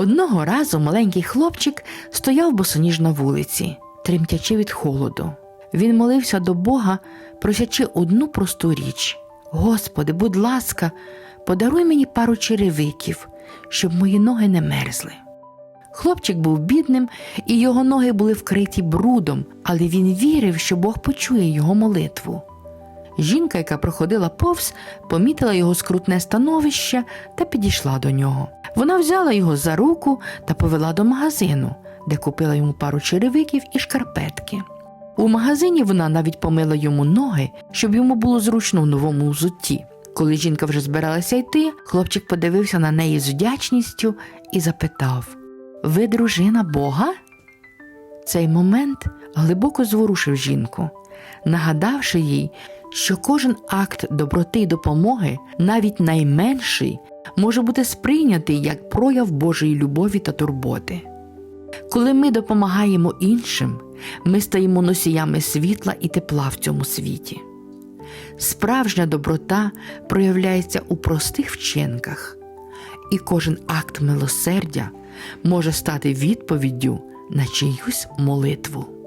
Одного разу маленький хлопчик стояв босоніж на вулиці, тремтячи від холоду. Він молився до Бога, просячи одну просту річ: Господи, будь ласка, подаруй мені пару черевиків, щоб мої ноги не мерзли. Хлопчик був бідним, і його ноги були вкриті брудом, але він вірив, що Бог почує його молитву. Жінка, яка проходила повз, помітила його скрутне становище та підійшла до нього. Вона взяла його за руку та повела до магазину, де купила йому пару черевиків і шкарпетки. У магазині вона навіть помила йому ноги, щоб йому було зручно в новому взутті. Коли жінка вже збиралася йти, хлопчик подивився на неї з вдячністю і запитав: Ви дружина Бога? Цей момент глибоко зворушив жінку, нагадавши їй, що кожен акт доброти й допомоги, навіть найменший, може бути сприйнятий як прояв Божої любові та турботи. Коли ми допомагаємо іншим, ми стаємо носіями світла і тепла в цьому світі. Справжня доброта проявляється у простих вчинках, і кожен акт милосердя може стати відповіддю на чиюсь молитву.